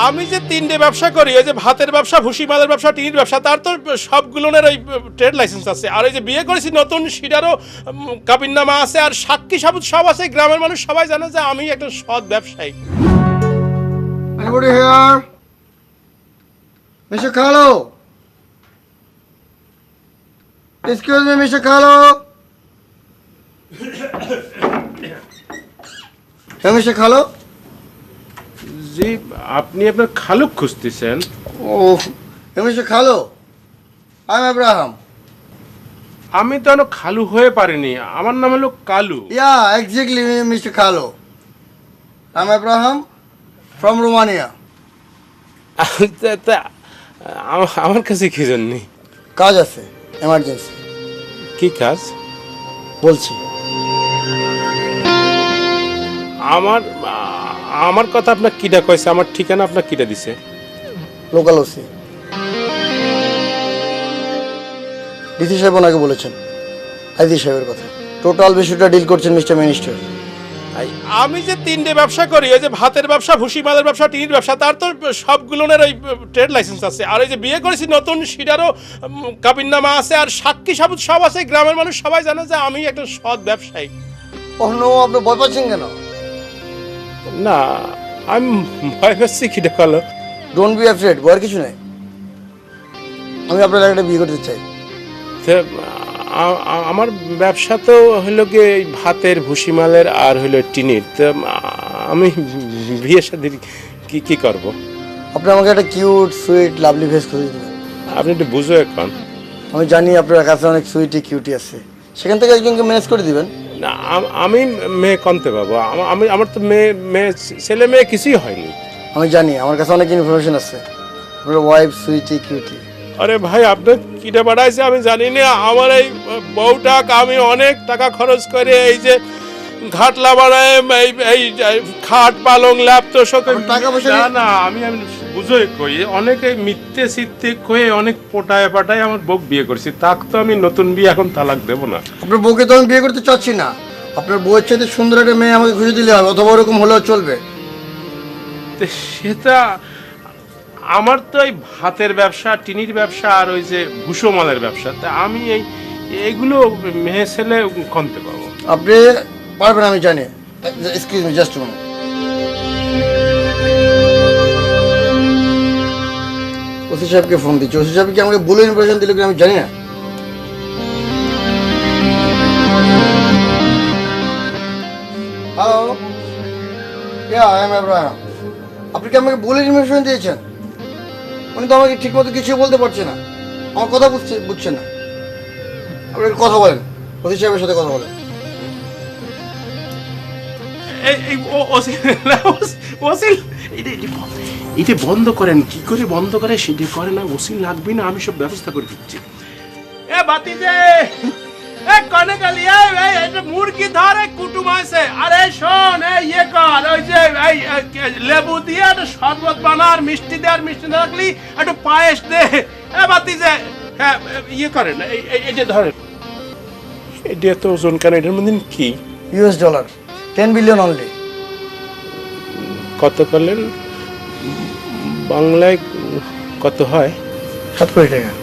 আমি যে তিনটে ব্যবসা করি ওই যে ভাতের ব্যবসা ভুসি মালের ব্যবসা টিনির ব্যবসা তার তো সবগুলোনের ওই ট্রেড লাইসেন্স আছে আর ওই যে বিয়ে করেছি নতুন সেটারও কাবিননামা আছে আর সাক্ষী সাবুত সব আছে গ্রামের মানুষ সবাই জানে যে আমি একটা সৎ ব্যবসায়ী Anybody here? Mr. Carlo? Excuse me, Mr. Carlo? Hey, Mr. Carlo? জি আপনি আপনার খালুক খুঁজতেছেন hey, Mr. Carlo? I'm Abraham. আমি তো এখনও খালু হয়ে পারিনি আমার নাম হলো Kalu Yeah, exactly, Mr. Carlo. I'm Abraham from Romania. তা- তা, আমার কাছে কি জন্যে কাজ আছে এমার্জেন্সি কি কাজ বলছি আমার আমার কথা আপনার কিটা কইছে? আমার ঠিকানা আপনার কিটা দিছে? Local OC. ডিসি সাহেব ওনাকে বলেছেন। আইদি সাহেবের কথা। টোটাল বিষয়টা ডিল করছেন মিস্টার মিনিস্টার। আমি যে তিনটে ব্যবসা করি ওই যে ভাতের ব্যবসা ভুসি মালের ব্যবসা টিনির ব্যবসা তার তো সবগুলোনের ওই ট্রেড লাইসেন্স আছে। আর ওই যে বিয়ে করেছি নতুন সেটারও কাবিননামা আছে আর সাক্ষী সাবুত সব আছে গ্রামের মানুষ সবাই জানে যে আমি একটা সৎ ব্যবসায়ী। নো আপনি ভয় পাচ্ছেন কেন? না আমি ভয় পাচ্ছি কিটা কালো ডোন্ট বি অ্যাফ্রেড ভয়ের কিছু নেই। আমি আপনার একটা বিয়ে করতে চাই। আমার ব্যবসা তো হলো গিয়ে এই ভাতের ভুসি মালের আর হলো টিনির। তো আমি বিয়ে সাথে কি কি করব? আপনি আমাকে একটা কিউট সুইট লাভলি ফেস করে দিবেন আপনি একটু বুঝো এখন। আমি জানি আপনার কাছে অনেক সুইটি কিউটি আছে। সেখান থেকে একজনকে ম্যানেজ করে দিবেন। না আমি মেয়ে কমতে পাবো আমি আমার তো মেয়ে মেয়ে ছেলে মেয়ে কিছুই হয়নি। আমি জানি আমার কাছে অনেক ইনফরমেশন আছে। ওয়াইফ সুইটি কিউটি আরে ভাই আপনার কিটা বাড়াইছে আমি জানি না। আমার এই বউটা আমি অনেক টাকা খরচ করে এই যে ঘাটলা বানায় এই খাট পালং ল্যাপ তো সব টাকা পয়সা না না আমি আমি বুঝোই কই অনেকে মিথ্যে সিদ্ধে কয়ে অনেক পোটায় পাটায় আমার বউ বিয়ে করছি। তাক তো আমি নতুন বিয়ে এখন তালাক দেবো না। আপনার বউকে তো আমি বিয়ে করতে চাচ্ছি না। আপনার বউয়ের চাইতে সুন্দর একটা মেয়ে আমাকে খুঁজে দিলে হবে অথবা ওরকম হলেও চলবে। তো সেটা আমার তো এই ভাতের ব্যবসা টিনির ব্যবসা আর ওই যে ভুসো মালের ব্যবসা তা আমি এই এইগুলো মেয়ে ছেলে কমতে পারব আপনি পারবেন আমি জানি। এক্সকিউজ মি জাস্ট ওসি সাহেবকে ফোন দিচ্ছি। ওসি সাহেব কি আমাকে ভুল ইনফরমেশন দিল কি আমি জানি না। হ্যালো আপনি কি আমাকে ভুল ইনফরমেশন দিয়েছেন? উনি তো আমাকে ঠিকমতো কিছু বলতে পারছে না। আমার কথা বুঝছে বুঝছে না। আপনি কথা বলেন। ওসি সাহেবের সাথে কথা বলেন। এই এই, ও- ওসিল ওসিল এটা এটা বন্ধ- করেন কি করে বন্ধ করে? সেটা করে না ওসিল লাগবে না আমি সব ব্যবস্থা করে দিচ্ছি। এ বাতি যে এ কনে গেলি এই এই এটা মুরগি ধরে কুটুম আছে আরে শোন এই ইয়ে কর ওই যে এই লেবু দিয়ে একটা শরবত বানার মিষ্টি দে আর মিষ্টি না রাখলি একটু পায়েস দে। এ বাতি যে হ্যাঁ ইয়ে করেন এই যে ধরেন। এটা তো ওজন কেন এটার মধ্যে কি? US dollar ten billion only কত করলেন? বাংলায় কত হয়? সাত কোটি টাকা।